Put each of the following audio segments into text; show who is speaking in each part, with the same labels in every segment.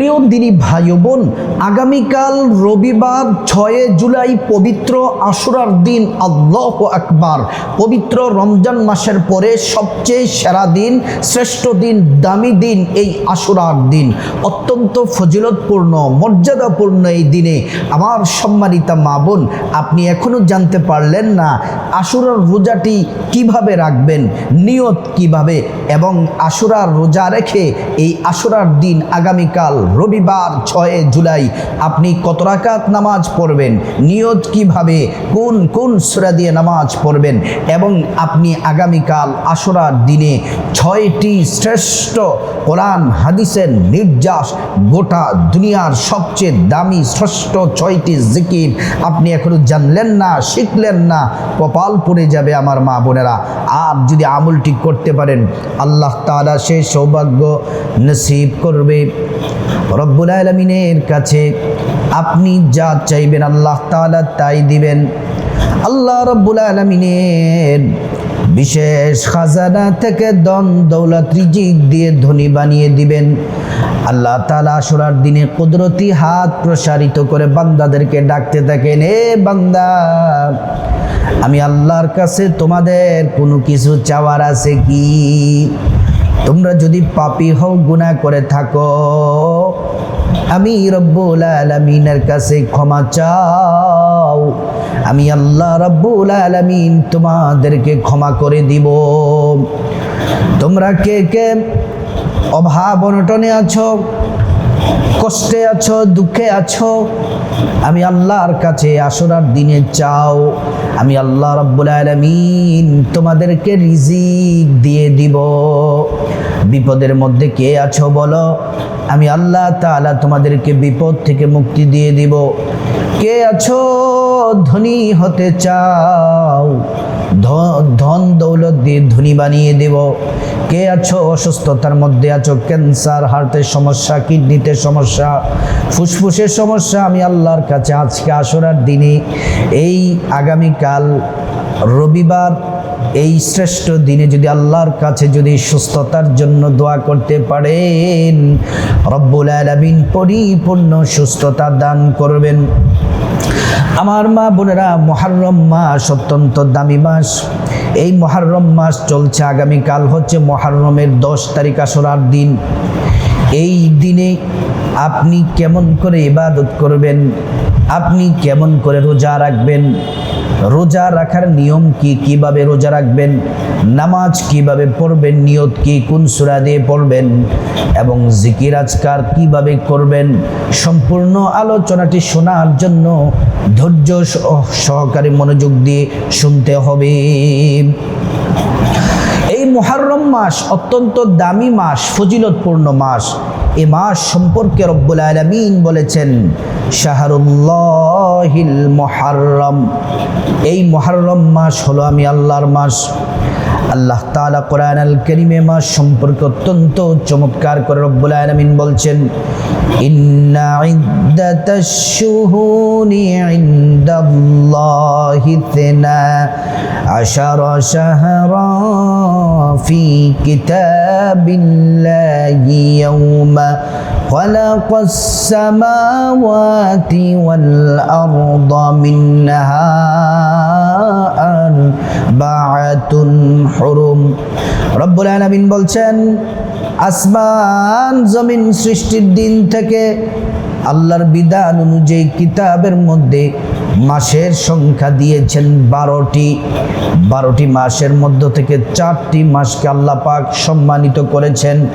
Speaker 1: প্রিয় দিনী ভাই বোন, আগামীকাল রবিবার ছয় জুলাই পবিত্র আশুরার দিন, আল্লাহ আকবার। পবিত্র রমজান মাসের পরে সবচেয়ে সেরা দিন, শ্রেষ্ঠ দিন, দামি দিন এই আশুরার দিন। অত্যন্ত ফজিলতপূর্ণ, মর্যাদাপূর্ণ এই দিনে। আমার সম্মানিতা মা বোন, আপনি এখনও জানতে পারলেন না আশুরার রোজাটি কীভাবে রাখবেন, নিয়ত কীভাবে, এবং আশুরার রোজা রেখে এই আশুরার দিন আগামীকাল রবিবার ছয় জুলাই, আপনি কত রাকাত নামাজ পড়বেন? নিয়ত কীভাবে? কোন কোন সুরা দিয়ে নামাজ পড়বেন? এবং আপনি আগামীকাল আশুরার দিনে ছয়টি শ্রেষ্ঠ কোরআন, হাদিসের নির্যাস গোটা দুনিয়ার সবচেয়ে দামি শ্রেষ্ঠ ছয়টি জিকির আপনি এখনও জানলেন না, শিখলেন না, কপাল পড়ে যাবে আমার মা বোনেরা। আর যদি আমলটি করতে পারেন, আল্লাহ তাআলা সে সৌভাগ্য নসিব করবে। রব্বুল আলমিনের কাছে আপনি যা চাইবেন আল্লাহ তাআলা তাই দিবেন। আল্লাহ রব্বুল আলমিনের বিশেষ খাজানা থেকে দন দৌলত, রিজিক দিয়ে ধনী বানিয়ে দিবেন। আল্লাহ তালা আসরার দিনে কুদরতি হাত প্রসারিত করে বান্দাদেরকে ডাকতে থাকেন, এ বান্দা, আমি আল্লাহর কাছে তোমাদের কোনো কিছু চাওয়ার আছে কি? তোমরা যদি পাপি হও গুণা করে থাকো। আমি রব্বুল আলমিনের কাছে ক্ষমা চাও। আমি আল্লাহ রব্বুল আলমিন তোমাদেরকে ক্ষমা করে দিব। তোমরা কে কে অভাব অনটনে আছো? কষ্টে আছো, দুঃখে আছো, আমি আল্লাহর কাছে আসরার দিনে চাও। আমি আল্লাহ রব্বুল আলমিন তোমাদেরকে রিজিক দিয়ে দিব। বিপদের মধ্যে কে আছো বলো? আমি আল্লাহ তাআলা তোমাদেরকে বিপদ থেকে মুক্তি দিয়ে দিব। কে আছো ধনী হতে চাও? ধন দৌলত দিয়ে ধনী বানিয়ে দেব। কে আছো অসুস্থতার মধ্যে আছো ক্যান্সার, হার্টের সমস্যা, কিডনিতে সমস্যা, ফুসফুসের সমস্যা। আমি আল্লাহর কাছে আজকে আসরার দিনে এই আগামীকাল রবিবার এই শ্রেষ্ঠ দিনে যদি আল্লাহর কাছে যদি সুস্থতার জন্য দোয়া করতে পারেন, রব্বুল আলামিন পরিপূর্ণ সুস্থতা দান করবেন। আমার মা বোনেরা মহারম মাস অত্যন্ত দামি মাস। এই মহারম মাস চলছে, আগামীকাল হচ্ছে মহারমের দশ তারিখ আসরার দিন। এই দিনে আপনি কেমন করে ইবাদত করবেন? আপনি কেমন করে রোজা রাখবেন? রোজা রাখার নিয়ম কি? কীভাবে রোজা রাখবেন? নামাজ কীভাবে পড়বেন? নিয়ত কি? কোন সুরা দিয়ে পড়বেন? এবং জিকির আজকার কীভাবে করবেন? সম্পূর্ণ আলোচনাটি শোনার জন্য ধৈর্য সহ- সহকারে মনোযোগ দিয়ে শুনতে হবে। এই মাস অত্যন্ত দামি মাস, ফজিলতপূর্ণ মাস। এ মাস সম্পর্কে রব্বুল আলমিন বলেছেন, শাহরুল্লাহিল মহারম এই মহারম মাস হলো আমি আল্লাহর মাস। আল্লাহ তাআলা কোরআন আল কারীমে মাস সম্পর্কে অত্যন্ত চমৎকার করে রব্বুল আলামিন বলছেন ইন্না ইদ্দাতাশ শুহুরি ইনদাল্লাহি ইসনা عشر شهرا في كتاب الله يوم خلق السماوات والأرض منها أربعة হরুম। রব্বুল আলমিন বলছেন আসমান জমিন সৃষ্টির দিন থেকে আল্লাহর বিধান অনুযায়ী কিতাবের মধ্যে মাসের সংখ্যা দিয়েছেন বারোটি। বারোটি মাসের মধ্য থেকে চারটি মাসকে আল্লাহ পাক সম্মানিত করেছেন।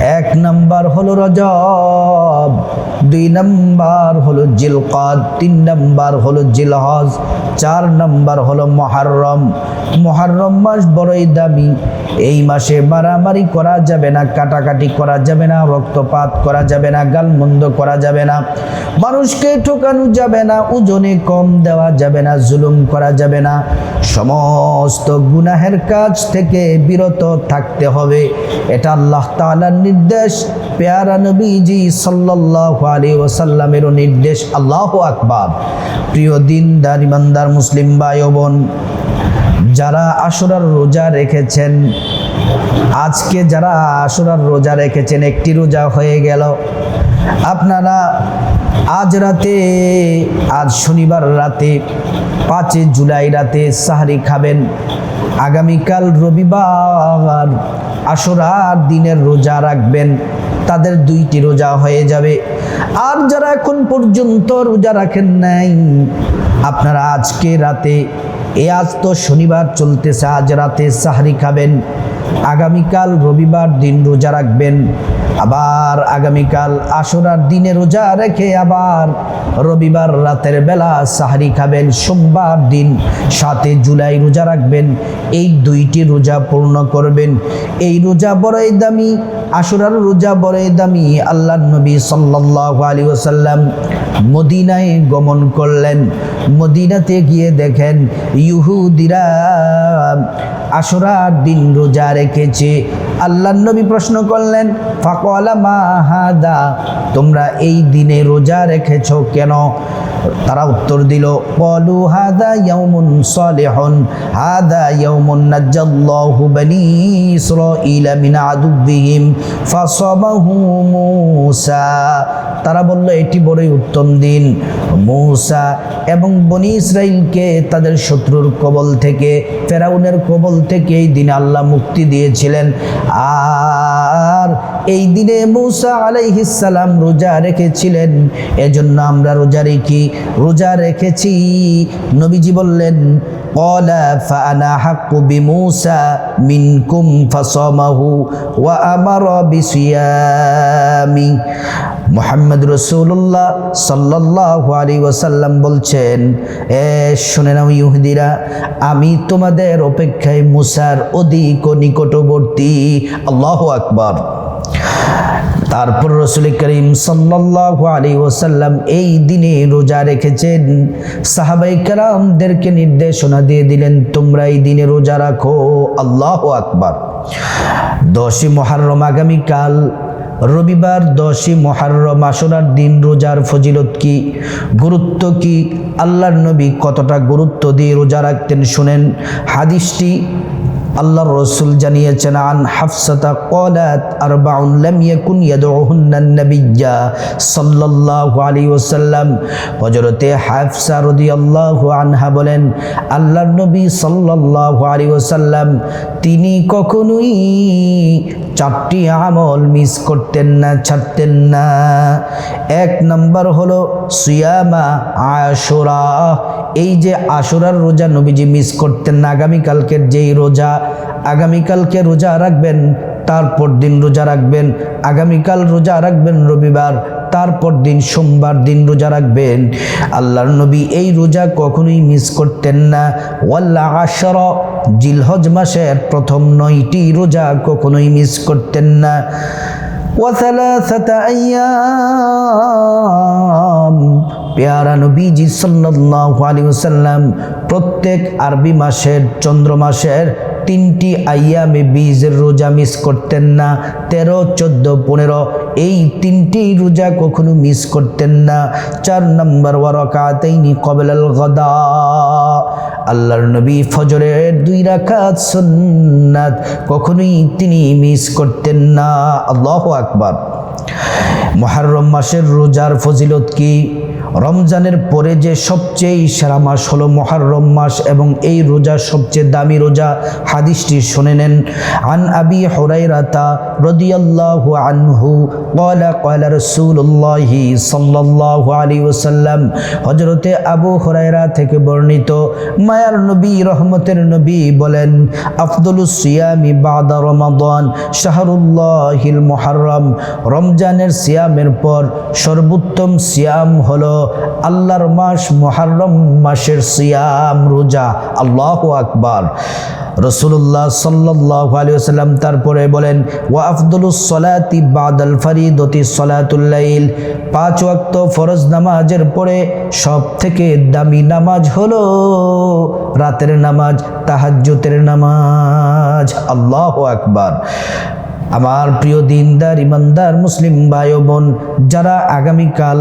Speaker 1: এক নাম্বার হলো রজব, দুই নাম্বার হলো জিলকাদ, তিন নাম্বার হলো জিলহজ, চার নাম্বার হলো মহারম। মহারম মাস বড়ই দামি। এই মাসে মারামারি করা যাবে না, কাটাকাটি করা যাবে না, রক্তপাত করা যাবে না, গালমন্দ করা যাবে না। মানুষকে ঠোকানো যাবে না, ওজনে কম দেওয়া যাবে না, জুলুম করা যাবে না। সমস্ত গুনাহের কাজ থেকে বিরত থাকতে হবে। এটা আল্লাহ তালার নির্দেশ। পেয়ারা নবীজি সাল্লাহ আলী ওসাল্লামেরও নির্দেশ। আল্লাহ আকবাব প্রিয় দিন দারিমান্দার মুসলিম বায়বন বোন যারা আশুরার রোজা রেখেছেন, আজকে যারা আশুরার রোজা রেখেছেন, একটি রোজা হয়ে গেল। আপনারা আজ রাতে আজ শনিবার রাতে পাঁচই জুলাই রাতে সাহারি খাবেন। আগামীকাল রবিবার আশুরার দিনের রোজা রাখবেন। তাদের দুইটি রোজা হয়ে যাবে। আর যারা এখন পর্যন্ত রোজা রাখেন নাই, আপনারা আজকে রাতে এ আজ তো শনিবার চলতেছে আজ রাতে সাহারি খাবেন। আগামীকাল রবিবার দিন রোজা রাখবেন। আবার আগামীকাল আশুরার দিনে রোজা রেখে আবার রবিবার রাতের বেলা সাহারি খাবেন, সোমবার দিন সাতে জুলাই রোজা রাখবেন, এই দুইটি রোজা পূর্ণ করবেন। এই রোজা বড়ই দামি আশুরার রোজা বড়ই দামি আল্লাহ নবী সাল্লাহ আলী ওসাল্লাম মদিনায় গমন করলেন। মদিনাতে গিয়ে দেখেন ইহুদিরা আশুরার দিন রোজা রেখেছে। আল্লাহ নবী প্রশ্ন করলেন ফাকওয়ালা মা হাদা, তোমরা এই দিনে রোজা রেখেছ কেন? তারা উত্তর দিল, কলু হাদা ইয়াউমুন সালিহুন, হাদা ইয়াউমুন নাজ্জাল্লাহু বনি ইসরাঈলা মিন আদুব্বিহিম, ফাসাবাহু মূসা। তারা বলল, এটি বড়ই উত্তম দিন। মূসা এবং বনি ইসরাইলকে তাদের শত্রুর কবল থেকে, ফেরাউনের কবল থেকে এই দিনে আল্লাহ মুক্তি দিয়েছিলেন। আর এই দিনে মূসা আলাইহিসালাম রোজা রেখেছিলেন এজন্য আমরা রোজা রেখি রোজা রেখেছি নবীজি বললেন قال فأنا حق بموسى منكم فصامه وأمر بصيامي মোহাম্মদ রসুল্লাহ সাল্লাহ আলী ওসাল্লাম বলছেন এ শুনে নাও ইহুদিরা আমি তোমাদের অপেক্ষায় মুসার অধিক ও নিকটবর্তী আল্লাহ আকবর তারপর রসুল করিম সাল্লাহ আলী ওসাল্লাম এই দিনে রোজা রেখেছেন। সাহাবাই কারামদেরকে নির্দেশনা দিয়ে দিলেন, তোমরা এই দিনে রোজা রাখো, আল্লাহ আকবার। দশই মহারম আগামীকাল, রবিবার দশই মহারম আসরার দিন রোজার ফজিলত কি? গুরুত্ব কি? আল্লাহর নবী কতটা গুরুত্ব দিয়ে রোজা রাখতেন শুনেন। হাদিসটি আল্লাহর রসুল জানিয়েছেন, আন হাফসাতা কলাত আরবাউন লাম ইয়াকুন ইয়াদউহুন্নান নাবিয়্যা সাল্লাল্লাহু আলাইহি ওয়াসাল্লাম। হযরতে হাফসা রাদিয়াল্লাহু আনহা বলেন, আল্লাহর নবী সাল্লাল্লাহু আলাইহি ওয়াসাল্লাম, তিনি কখনোই চারটি আমল মিস করতেন না, ছাড়তেন না। এক নম্বর হলো, সুয়ামা আশুরা। এই যে আশুরার রোজা নবীজি মিস করতেন না, আগামীকালকের যেই রোজা, আগামীকালকে রোজা রাখবেন, তারপর দিন রোজা রাখবেন, আগামীকাল রোজা রাখবেন রবিবার, তারপর দিন সোমবার দিন রোজা রাখবেন। আল্লাহর নবী এই রোজা কখনোই মিস করতেন না। ওয়াল্লা আশর, জিলহজ মাসের প্রথম নয়টি রোজা কখনোই মিস করতেন না। ওয়াসালা সাতা আয়াম পেয়ারা নবীজি সাল্লাল্লাহু আলাইহি ওয়াসাল্লাম প্রত্যেক আরবি মাসের, চন্দ্র মাসের তিনটি আইয়ামে বীজের রোজা মিস করতেন না, তেরো, চোদ্দ, পনেরো, এই তিনটি রোজা কখনো মিস করতেন না। চার নম্বর ওয়ারকাতাইনি কবেলাল গদা। আল্লাহর নবী ফজরের দুই রাকাত সুন্নাত কখনোই তিনি মিস করতেন না। আল্লাহ আকবার। মহারম মাসের রোজার ফজিলত কি? রমজানের পরে যে সবচেয়ে সেরা মাস হলো মহারম মাস এবং এই রোজা সবচেয়ে দামি রোজা, হাদিসটি শুনে নেন। আন আবি হরাই রাতা রদিয়াল্লাহ আনহু কয়লা কয়লা রসুল্লাহি সাল্লাহ আলী ওসাল্লাম হজরতে আবু হরাইরা থেকে বর্ণিত মায়ার নবী, রহমতের নবী বলেন আফদুল সিয়ামি বাদা রমাদান শাহরুল্লাহিল মহারম রমজানের সিয়ামের পর সর্বোত্তম সিয়াম হলো আল্লাহর মাস মুহাররম মাসের সিয়াম, রোজা। আল্লাহ আকবার। রসুল্লাহ সাল্লাহ আলিয়াল্লাম তারপরে বলেন, ওয়া আফদুলুস সলাতি বাদাল ফরিদতি সলাতুল্লাইল পাঁচ ওয়াক্ত ফরজ নামাজের পরে সব থেকে দামি নামাজ হলো রাতের নামাজ তাহাজ্জুতের নামাজ। আল্লাহ আকবার। আমার প্রিয় দিনদার, ইমানদার মুসলিম ভাই বোন যারা আগামীকাল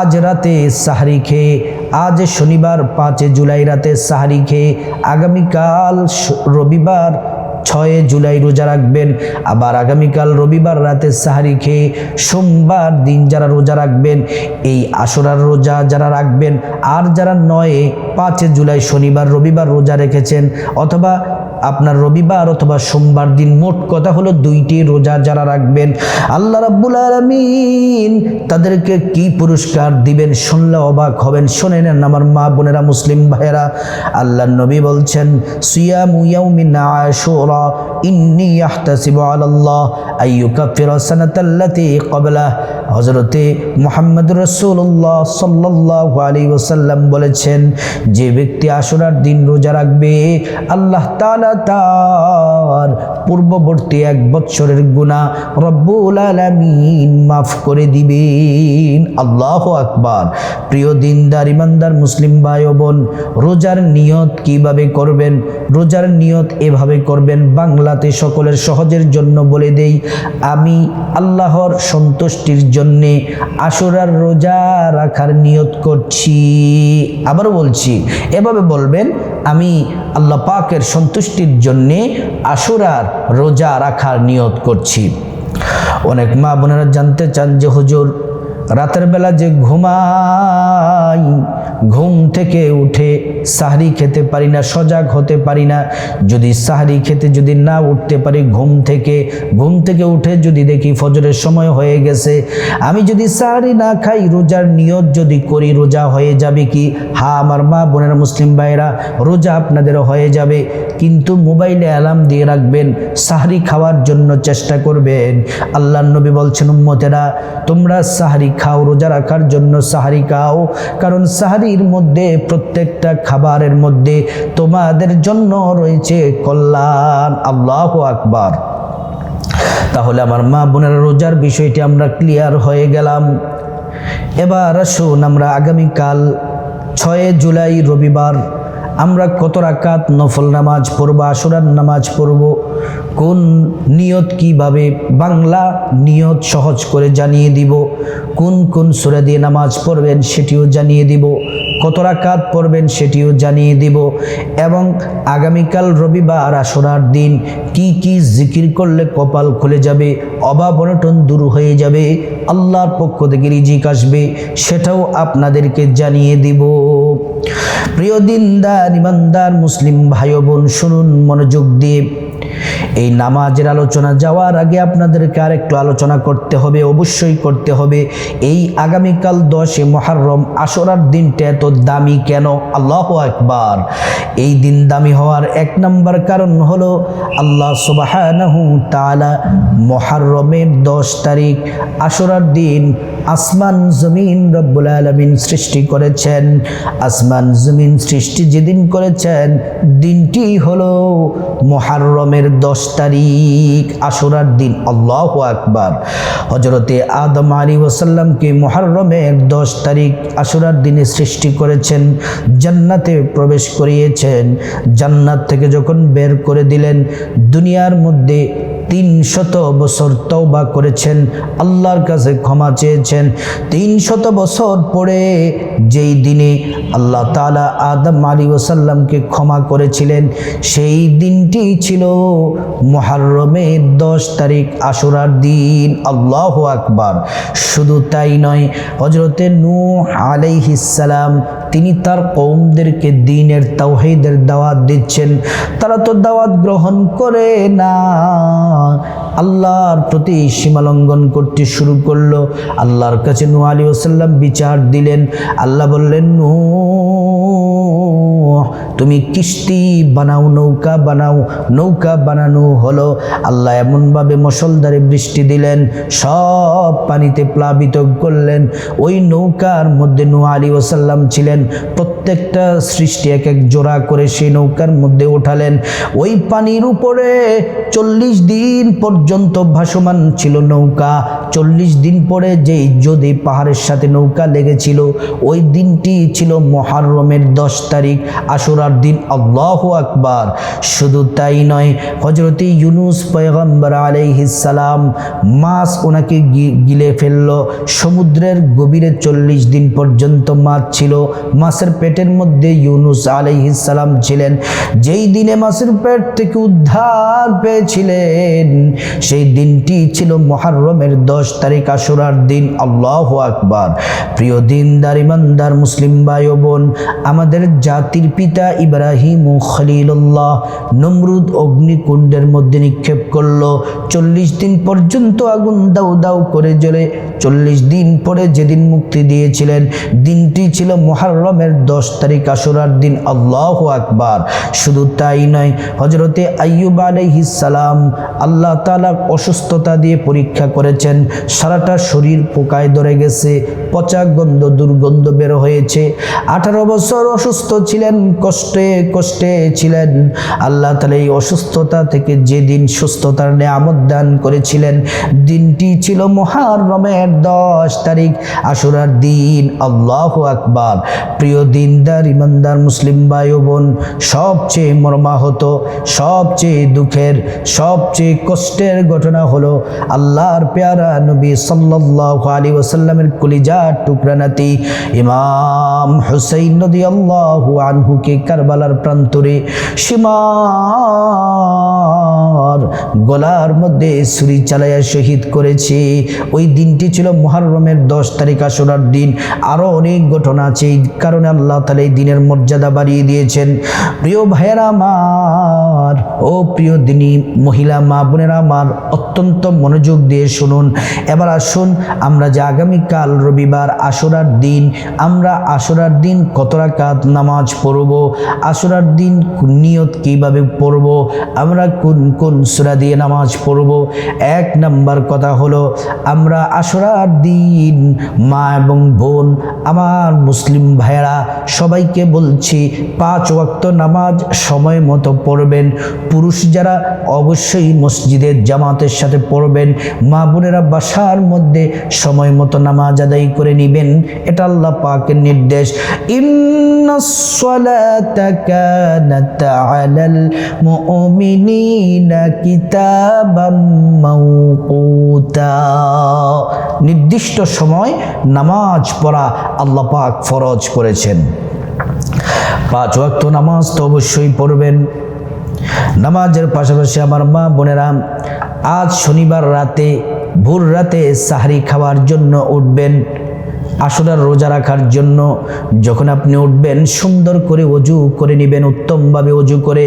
Speaker 1: আজ রাতে সাহারি খেয়ে, আজ শনিবার পাঁচে জুলাই রাতে সাহারি খেয়ে, আগামীকাল রবিবার ছয়ে জুলাই রোজা রাখবেন। আবার আগামীকাল রবিবার রাতে সাহারি খেয়ে, সোমবার দিন যারা রোজা রাখবেন, এই আশরার রোজা যারা রাখবেন, আর যারা নয়ে পাঁচে জুলাই শনিবার, রবিবার রোজা রেখেছেন, অথবা আপনার রবিবার অথবা সোমবার দিন মোট কথা হলো দুইটি রোজা যারা রাখবেন। আল্লাহ রাব্বুল আলামিন তাদেরকে কি পুরস্কার দিবেন শুনলে অবাক হবেন। শোনেন আমার মা, বোনেরা, মুসলিম ভাইয়েরা, আল্লাহ নবী বলছেন, সিয়ামু ইয়াউমিন আশুরা, ইন্নী আহতাসিবু আলাল্লাহ, আইয়ুকাফিরা সানাতাল্লাতি ক্বাবলা হযরতে মুহাম্মদ রাসূলুল্লাহ সাল্লাল্লাহু আলাইহি ওয়াসাল্লাম বলেছেন, যে ব্যক্তি আশুরার দিন রোজা রাখবে, আল্লাহ তাআলা তার পূর্ববর্তী এক বৎসরের গুনাহ রব্বুল আলামিন মাফ করে দিবেন। আল্লাহ আকবার। প্রিয় দিনদার, ইমানদার মুসলিম ভাই বোন রোজার নিয়ত কীভাবে করবেন? রোজার নিয়ত এভাবে করবেন। বাংলাতে সকলের সহজের জন্য বলে দেই, আমি আল্লাহর সন্তুষ্টির জন্যে আশুরার রোজা রাখার নিয়ত করছি। আবারও বলছি, এভাবে বলবেন, আমি আল্লাহ পাকের সন্তুষ্টির জন্যে আশুরার রোজা রাখার নিয়ত করছি। অনেক মা বোনেরা জানতে চান যে হুজুর রাতের বেলা যে ঘুমাই, ঘুম থেকে উঠে সাহরি খেতে পারি না, সজাগ হতে পারি না। যদি সাহরি খেতে যদি না উঠতে পারি, ঘুম থেকে ঘুম থেকে উঠে যদি দেখি ফজরের সময় হয়ে গেছে, আমি যদি সাহরি না খাই, রোজার নিয়ত যদি করি, রোজা হয়ে যাবে কি? হা, আমার মা বোনের মুসলিম ভাইরা রোজা আপনাদেরও হয়ে যাবে। কিন্তু মোবাইলে অ্যালার্ম দিয়ে রাখবেন, সাহরি খাওয়ার জন্য চেষ্টা করবেন। আল্লাহ নবী বলছেন, উম্মতেরা, তোমরা সাহারি খাও, রোজা রাখার জন্য সাহারি খাও। কারণ সাহারির মধ্যে প্রত্যেকটা খাবারের মধ্যে তোমাদের জন্য রয়েছে কল্যাণ। আল্লাহ আকবার। তাহলে আমার মা বোনের, রোজার বিষয়টি আমরা ক্লিয়ার হয়ে গেলাম। এবার আসুন আমরা আগামীকাল ছয় জুলাই রবিবার আমরা কত রাকাত নফল নামাজ পড়ব আসরার নামাজ পড়ব, কোন নিয়ত কীভাবে বাংলা নিয়ত সহজ করে জানিয়ে দিব, কোন কোন সুরা দিয়ে নামাজ পড়বেন সেটিও জানিয়ে দিব, কত রাকাত পড়বেন সেটিও জানিয়ে দিব, এবং আগামীকাল রবিবার আসরার দিন কি কি জিকির করলে কপাল খুলে যাবে, অভাব অনটন দূর হয়ে যাবে, আল্লাহর পক্ষ থেকে রিজিক আসবে, সেটাও আপনাদেরকে জানিয়ে দিব। প্রিয় দিনদার ইমানদার মুসলিম ভাই বোন শুনুন মনোযোগ দিয়ে। এই নামাজের আলোচনা যাওয়ার আগে আপনাদেরকে আরেকটু আলোচনা করতে হবে, অবশ্যই করতে হবে। এই আগামীকাল দশে মহারম আসরার দিনটা এত দামি কেন? আল্লাহ একবার এই দিন দামি হওয়ার এক নম্বর কারণ হলো আল্লাহ সুবাহানহু তালা মহারমের দশ তারিখ আসরার দিন আসমান জমিন রব্বুল আলমিন সৃষ্টি করেছেন। আসমান জমিন সৃষ্টি যেদিন করেছেন দিনটি হলো মহারমের দশ তারিখ, আশুরার দিন। আল্লাহ আকবার। হজরতে আদম আলী ওসাল্লামকে মহারমের দশ তারিখ, আশুরার দিনে সৃষ্টি করেছেন, জান্নাতে প্রবেশ করিয়েছেন। জান্নাত থেকে যখন বের করে দিলেন, দুনিয়ার মধ্যে তিন শত বছর তওবা করেছেন, আল্লাহর কাছে ক্ষমা চেয়েছেন। তিন শত বছর পরে যেই দিনে আল্লাহ তালা আদম আলী ওসাল্লামকে ক্ষমা করেছিলেন। সেই দিনটি ছিল মহারমের দশ তারিখ আশুরার দিন। আল্লাহ আকবার। শুধু তাই নয় হজরতে নূ আলাইহিসালাম তিনি তার কৌমদেরকে দিনের তাওহিদের দাওয়াত দিচ্ছেন। তারা তো দাওয়াত গ্রহণ করে না। আল্লাহর প্রতি সীমালঙ্ঘন করতে শুরু করল। আল্লাহর কাছে নূ আলী ওসাল্লাম বিচার দিলেন। আল্লাহ বললেন নূ তুমি কিস্তি বানাও, নৌকা বানাও, নৌকা বানানো হলো। আল্লাহ এমনভাবে মশলদারে বৃষ্টি দিলেন, সব পানিতে প্লাবিত করলেন। ওই নৌকার মধ্যে নূ আলী ওসাল্লাম ছিলেন। প্রত্যেকটা সৃষ্টি এক এক জোড়া করে সেই নৌকার মধ্যে ওঠালেন। ওই পানির উপরে চল্লিশ দিন পর্যন্ত ভাসমান ছিল নৌকা। চল্লিশ দিন পরে যেই যদি পাহাড়ের সাথে নৌকা লেগেছিল, ওই দিনটি ছিল মহারমের দশ তারিখ আশুরার দিন। আল্লাহ আকবার। শুধু তাই নয় হজরতি ইউনুস পয়গম্বর আলাইহিসালাম মাছ ওনাকে গিলে ফেলল। সমুদ্রের গভীরে চল্লিশ দিন পর্যন্ত মাছ ছিল। মাছের পেটের মধ্যে ইউনুস আলাইহিসালাম ছিলেন। যেই দিনে মাছের পেট থেকে উদ্ধার পেয়েছিলেন সেই দিনটি ছিল মহারমের দশ তারিখ আশুরার দিন। আল্লাহ আকবার। প্রিয় দিনদার, ইমানদার, মুসলিম ভাই ও বোন, আমাদের জাতির পিতা ইব্রাহিম ও খলিলুল্লাহ নমরুদ অগ্নিকুণ্ডের মধ্যে নিক্ষেপ করল। চল্লিশ দিন পর্যন্ত আগুন দাউ দাউ করে জ্বলে। চল্লিশ দিন পরে যেদিন মুক্তি দিয়েছিলেন, দিনটি ছিল মহারমের দশ তারিখ আশুরার দিন। আল্লাহ আকবার। শুধু তাই নয় হজরতে আইয়ুব আলাইহিসালাম আল্লাহ তালা অসুস্থতা দিয়ে পরীক্ষা করেছেন। সারাটা শরীর পোকায় ধরে গেছে, পচা গন্ধ, দুর্গন্ধ বের হয়েছে। আঠারো বছর অসুস্থ ছিলেন, কষ্টে কষ্টে ছিলেন। আল্লাহ তালা এই অসুস্থতা থেকে যেদিন সুস্থতার নেয়ামত দান করেছিলেন, দিনটি ছিল মহারমের দশ তারিখ, আশুরার দিন। আল্লাহ আকবার। প্রিয় দিনদার, ইমানদার মুসলিম ভাই বোন সবচেয়ে মর্মাহত, সবচেয়ে দুঃখের, সবচেয়ে কষ্টের ঘটনা হলো আল্লাহর পেয়ারা নবী সাল্লাল্লাহু আলাইহি ওয়াসাল্লামের কলিজার টুকরা নাতি ইমাম হুসাইন রাদিয়াল্লাহু আনহুকে কারবালার প্রান্তরে সীমার গলার মধ্যে ছুরি চালাইয়া শহীদ করেছে। ওই দিনটি ছিল মুহররমের দশ তারিখ আশুরার দিন। আরও অনেক ঘটনা আছে, এই কারণে আল্লাহ তালা এই দিনের মর্যাদা বাড়িয়ে দিয়েছেন। প্রিয় ভাইয়েরা আমার, ও প্রিয় দিনী মহিলা, মা বোনেরা আমার অত্যন্ত মনোযোগ দিয়ে শুনুন। এবার আসুন আমরা যে আগামীকাল রবিবার আশুরার দিন, আমরা আশুরার দিন কত রাকাত নামাজ পড়ব আশুরার দিন নিয়ত কীভাবে পড়ব, আমরা কোন কোন সুরা দিয়ে নামাজ পড়ব? এক নাম্বার কথা হলো, আমরা আশুরার দিন মা এবং বোন, আমার মুসলিম ভাইয়েরা সবাইকে বলছি, পাঁচ ওয়াক্ত নামাজ সময় মতো পড়বেন। পুরুষ যারা অবশ্যই মসজিদের জামাতের সাথে পড়বেন। মা বোনেরা বাসার মধ্যে সময় মতো নামাজ আদায় করে নিবেন। এটা আল্লাহ পাকের নির্দেশ। নির্দিষ্ট সময় নামাজ পড়া আল্লাহ পাক ফরজ করেছেন। পাঁচ ওয়াক্ত নামাজ তো অবশ্যই পড়বেন। নামাজের পাশাপাশি আমার মা বোনেরা আজ শনিবার রাতে ভোর রাতে সাহারি খাওয়ার জন্য উঠবেন। আসরার রোজা রাখার জন্য যখন আপনি উঠবেন, সুন্দর করে অজু করে নেবেন, উত্তমভাবে অজু করে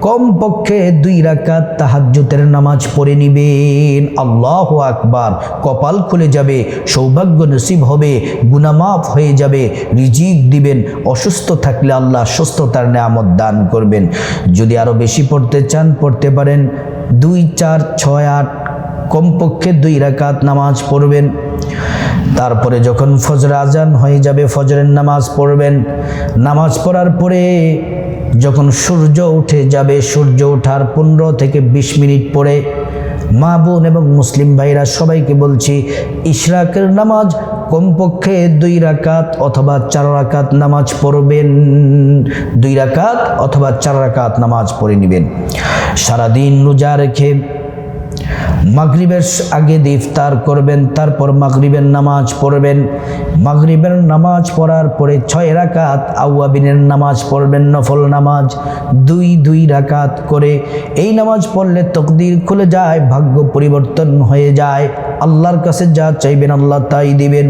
Speaker 1: কমপক্ষে দুই রাকাত তাহাজ্জুতের নামাজ পড়ে নেবেন। আল্লাহ আকবার, কপাল খুলে যাবে, সৌভাগ্য নসিব হবে, গুনামাফ হয়ে যাবে, রিজিক দিবেন, অসুস্থ থাকলে আল্লাহ সুস্থতার নেয়ামত দান করবেন। যদি আরও বেশি পড়তে চান, পড়তে পারেন। দুই চার ছয় আট, কমপক্ষে দুই রাকাত নামাজ পড়বেন। তারপরে যখন ফজর আজান হয়ে যাবে, ফজরের নামাজ পড়বেন। নামাজ পড়ার পরে যখন সূর্য উঠে যাবে, সূর্য ওঠার পনেরো থেকে বিশ মিনিট পরে মা বোন এবং মুসলিম ভাইরা সবাইকে বলছি, ইশরাকের নামাজ কমপক্ষে দুই রাকাত অথবা চার রাকাত নামাজ পড়বেন। দুই রাকাত অথবা চার রাকাত নামাজ পড়ে নেবেন। সারাদিন রোজা রেখে মাগরিবের আগে ইফতার করবেন, তারপর মাগরিবের নামাজ পড়বেন। মাগরিবের নামাজ পড়ার পরে ছয় রাকাত আউয়াবিনের নামাজ পড়বেন, নফল নামাজ। দুই দুই রাকাত করে এই নামাজ পড়লে তকদির খুলে যায়, ভাগ্য পরিবর্তন হয়ে যায়। আল্লাহর কাছে যা চাইবেন আল্লাহ তাই দিবেন।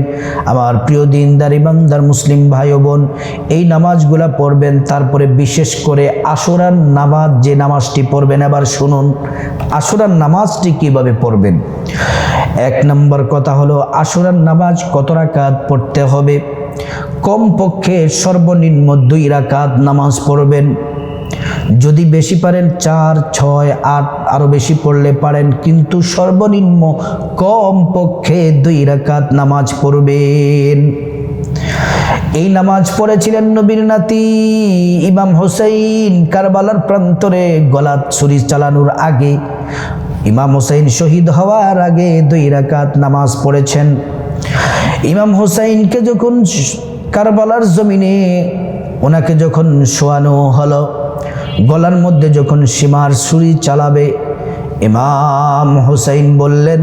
Speaker 1: আমার প্রিয় দিনদার, ইমানদার মুসলিম ভাই বোন, এই নামাজগুলা পড়বেন, তারপরে বিশেষ করে আশুরার নামাজ, যে নামাজটি পড়বেন আবার শুনুন। আশুরার নামাজটি কীভাবে পড়বেন? এক নম্বর কথা হলো আশুরার নামাজ কত রাকাত পড়তে হবে? কমপক্ষে সর্বনিম্ন দুই রাকাত নামাজ পড়বেন। যদি বেশি পারেন চার, ছয়, আট আরও বেশি পড়লে পারেন, কিন্তু সর্বনিম্ন কম পক্ষে দুই রাকাত নামাজ পড়বেন। এই নামাজ পড়েছিলেন নবীর নাতি ইমাম হোসেন কারবালার প্রান্তরে গলাত ছুরি চালানোর আগে। ইমাম হোসেইন শহীদ হওয়ার আগে দুই রাকাত নামাজ পড়েছেন। ইমাম হোসেইনকে যখন কারবালার জমিনে ওনাকে যখন শোয়ানো হলো, গলার মধ্যে যখন সীমার ছুরি চালাবে, ইমাম হোসেইন বললেন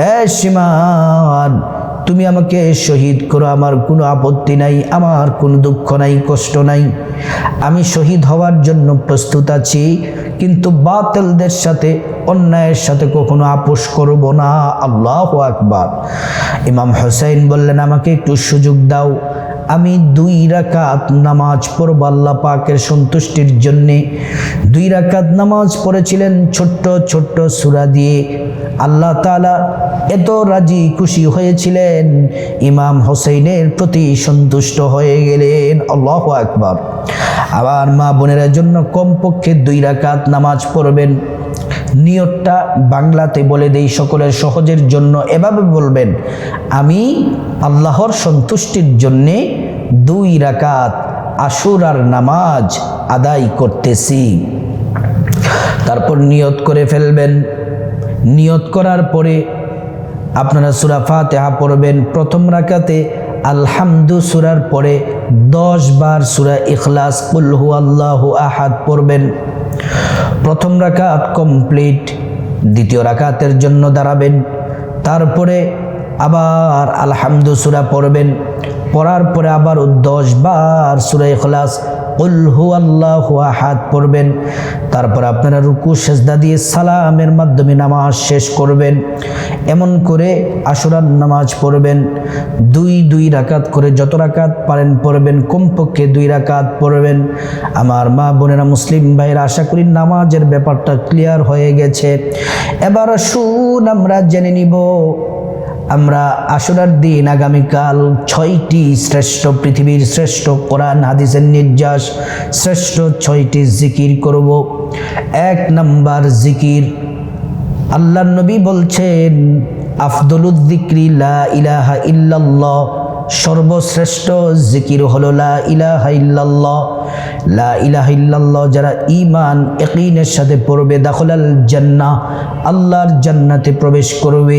Speaker 1: হ্যাঁ সীমান, তুমি আমাকে শহীদ করো, আমার কোনো আপত্তি নাই, আমার কোনো দুঃখ নাই, কষ্ট নাই। আমি শহীদ হওয়ার জন্য প্রস্তুত আছি, কিন্তু বাতেলদের সাথে অন্যায়ের সাথে কখনো আপোষ করব না। আল্লাহ আকবার। ইমাম হোসেন বললেন, আমাকে একটু সুযোগ দাও। আমি দুই রাকাত নামাজ পড়ব আল্লাহ পাকের সন্তুষ্টির জন্যে। দুই রাকাত নামাজ পড়েছিলেন ছোট্ট ছোট্ট সুরা দিয়ে। আল্লাহ তালা এত রাজি, খুশি হয়েছিলেন। ইমাম হোসেনের প্রতি সন্তুষ্ট হয়ে গেলেন। আল্লাহ আকবার। আবার মা বোনেরা জন্য কমপক্ষে দুই রাকাত নামাজ পড়বেন। নিয়তটা বাংলাতে বলে দেই সকলের সহজের জন্য এভাবে বলবেন, আমি আল্লাহর সন্তুষ্টির জন্যে দুই রাকাত আশুরার নামাজ আদায় করতেছি। তারপর নিয়ত করে ফেলবেন। নিয়ত করার পরে আপনারা সুরা ফাতেহা পড়বেন। প্রথম রাকাতে আলহামদু সুরার পরে দশ বার সুরা ইখলাস কুল্হু আল্লাহ আহাদ পড়বেন। প্রথম রাকাত কমপ্লিট দ্বিতীয় রাকাতের জন্য দাঁড়াবেন। তারপরে আবার আলহামদু সুরা পড়বেন। পড়ার পরে আবার দশ বার সুরা ইখলাস উল্হু আল্লাহ আহাদ পড়বেন। তারপর আপনারা রুকু, সেজদা দিয়ে সালামের মাধ্যমে নামাজ শেষ করবেন। এমন করে আশুরার নামাজ পড়বেন। দুই দুই রাকাত করে যত রাকাত পারেন পড়বেন, কমপক্ষে দুই রাকাত পড়বেন। আমার মা বোনেরা মুসলিম ভাইয়েরা, আশা করি নামাজের ব্যাপারটা ক্লিয়ার হয়ে গেছে। এবার শুন আমরা জেনে নিব আমরা আশুরার দিন আগামীকাল ছয়টি শ্রেষ্ঠ পৃথিবীর শ্রেষ্ঠ কোরআন, হাদিসের নির্যাস, শ্রেষ্ঠ ছয়টি জিকির করব। এক নাম্বার জিকির আল্লাহ নবী বলছেন আফদুলুদ্দিক্রি লা ইলাহা ইল্লাল্লাহ। সর্বশ্রেষ্ঠ জিকির হলো লা ইলাহা ইল্লাল্লাহ। লা ইলাহা ইল্লাল্লাহ যারা ইমান একইনের সাথে পড়বে, দাখলাল জান্নাহ, আল্লাহর জান্নাতে প্রবেশ করবে।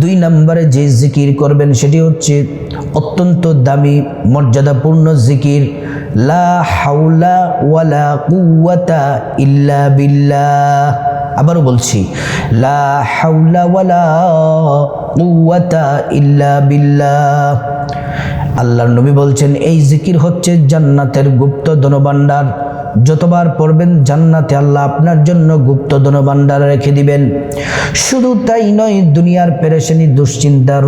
Speaker 1: দুই নম্বরে যে জিকির করবেন সেটি হচ্ছে অত্যন্ত দামি, মর্যাদাপূর্ণ জিকির। লা হাউলা ওয়ালা কুওয়াতা ইল্লা বিল্লাহ। আবারও বলছি, লা হাউলা ওয়ালা কুওয়াতা ইল্লা বিল্লাহ। আল্লাহর নবী বলছেন, এই জিকির হচ্ছে জান্নাতের গুপ্ত ধনভাণ্ডার যতবার পড়বেন জান্নাতে আল্লাহ আপনার জন্য গুপ্ত ধনভাণ্ডার রেখে দিবেন। শুধু তাই নয়, দুনিয়ার পেরেশানি, দুশ্চিন্তা,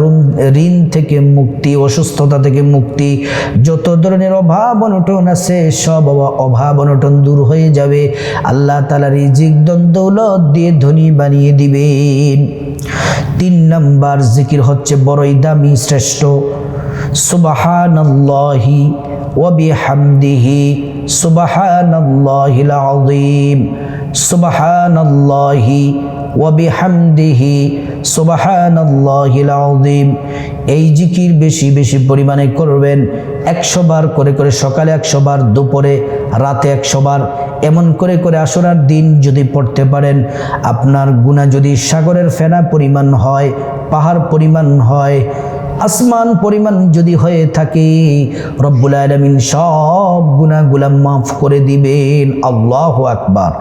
Speaker 1: ঋণ থেকে মুক্তি, অসুস্থতা থেকে মুক্তি, যত ধরনের অভাব অনটন আছে, সব অভাব অনটন দূর হয়ে যাবে। আল্লাহ তালা রিজিক দৌলত দিয়ে ধনী বানিয়ে দিবেন। তিন নাম্বার জিকির হচ্ছে, বড়ই দামি, শ্রেষ্ঠ। সুবাহানাল্লাহি ওয়াবিহামদিহি সুবাহানাল্লাহিল আযীম, সুবাহানাল্লাহি ওয়াবিহামদিহি সুবাহানাল্লাহিল আযীম। এই জিকির বেশি বেশি পরিমাণে করবেন, একশো বার করে করে সকালে একশো বার, দুপুরে রাতে একশো বার, এমন করে করে আসরার দিন যদি পড়তে পারেন, আপনার গুণা যদি সাগরের ফেনা পরিমাণ হয়, পাহাড় পরিমাণ হয় আসমান পরিমাণ যদি হয়ে থাকে, রব্বুল আলমিন সব গুণাগুলা মাফ করে দিবেন। আল্লাহ আকবার।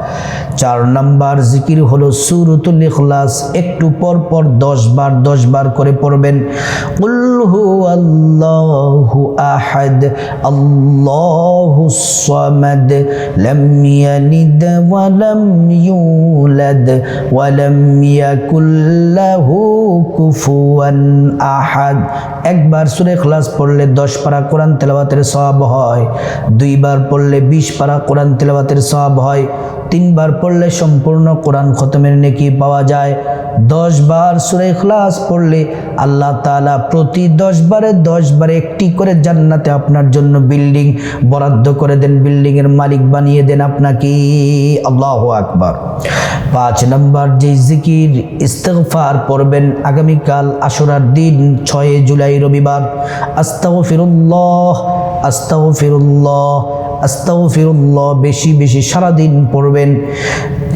Speaker 1: চার নাম্বার জিকির হলো সুরতুল ইখলাস। একটু পর পর দশ বার দশ বার করে পড়বেন। উল্হু আল্লাহু আহাদ, আল্লাহু সামাদ, লাম ইয়ালিদ ওয়া লাম ইউলাদ, ওয়া লাম ইয়াকুল লাহু কুফুয়ান আহাদ। একবার সুরে খলাস পড়লে দশ পারা কোরআন তেলাওয়াতের সব হয়। দুইবার পড়লে বিশ পারা কোরআন তেলাওয়াতের সব হয়। তিনবার পড়লে সম্পূর্ণ কোরআন খতমের নেকি পাওয়া যায়। দশ বার সুরে ইখলাস পড়লে আল্লাহ তাআলা প্রতি দশ বারে দশ বারে একটি করে জান্নাতে আপনার জন্য বিল্ডিং বরাদ্দ করে দেন বিল্ডিং এর মালিক বানিয়ে দেন আপনাকে। আল্লাহ আকবার। পাঁচ নম্বর যে জিকির, ইস্তেগফার পড়বেন আগামীকাল আশুরার দিন, ছয় জুলাই রবিবার। আস্তাগফিরুল্লাহ আস্তাগফিরুল্লাহ। আস্তাগফিরুল্লাহ, বেশি বেশি সারাদিন পড়বেন।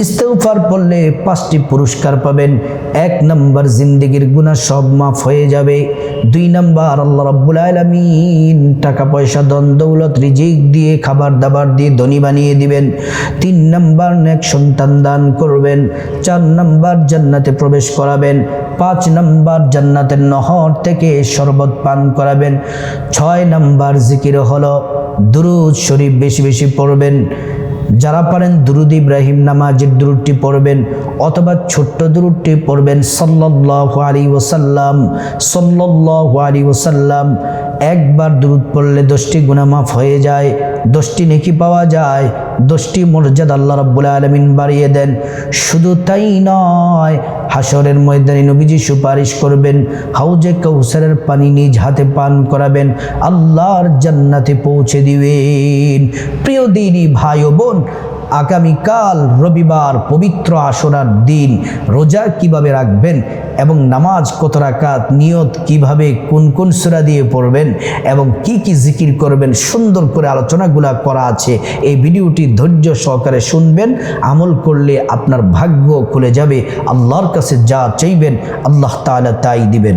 Speaker 1: ইস্তেগফার পড়লে পাঁচটি পুরস্কার পাবেন। এক নম্বর জিন্দিগির গুনাহ সব মাফ হয়ে যাবে। দুই নম্বর আল্লাহ রাব্বুল আলামিন টাকা পয়সা দন দৌলত, রিজিক দিয়ে খাবার দাবার দিয়ে ধনী বানিয়ে দিবেন। তিন নম্বর নেক সন্তান দান করবেন। চার নম্বর জান্নাতে প্রবেশ করাবেন। পাঁচ নম্বর জান্নাতের নহর থেকে শরবত পান করাবেন। ছয় নম্বর জিকির হলো দুরুদ শরীফ বেশি বেশি পড়বেন। যারা পারেন দুরুদ ইব্রাহিম নামাজের দুরুদটি পড়বেন অথবা ছোট্ট দুরুদটি পড়বেন সাল্লাল্লাহু আলাইহি ওয়াসাল্লাম, সাল্লাল্লাহু আলাইহি ওয়াসাল্লাম। একবার দুরুদ পড়লে দশটি গুনাহ মাফ হয়ে যায়। দশটি নেকি পাওয়া যায়, দশটি মর্যাদা আল্লাহ রব্বুল আলমিন বাড়িয়ে দেন। শুধু তাই নয় হাসরের ময়দানে নবীজি সুপারিশ করবেন, হাউজে কৌসারের পানি নিজ হাতে পান করাবেন, আল্লাহর জান্নাতে পৌঁছে দিবেন। প্রিয় দিনী ভাই বোন আগামীকাল রবিবার পবিত্র আশরার দিন রোজা কীভাবে রাখবেন এবং নামাজ কত রাকাত, নিয়ত কীভাবে, কোন কোন সুরা দিয়ে পড়বেন এবং কি কি জিকির করবেন, সুন্দর করে আলোচনাগুলা করা আছে, এই ভিডিওটি ধৈর্য সহকারে শুনবেন, আমল করলে আপনার ভাগ্য খুলে যাবে, আল্লাহর কাছে যা চাইবেন, আল্লাহ তাআলা তাই দিবেন।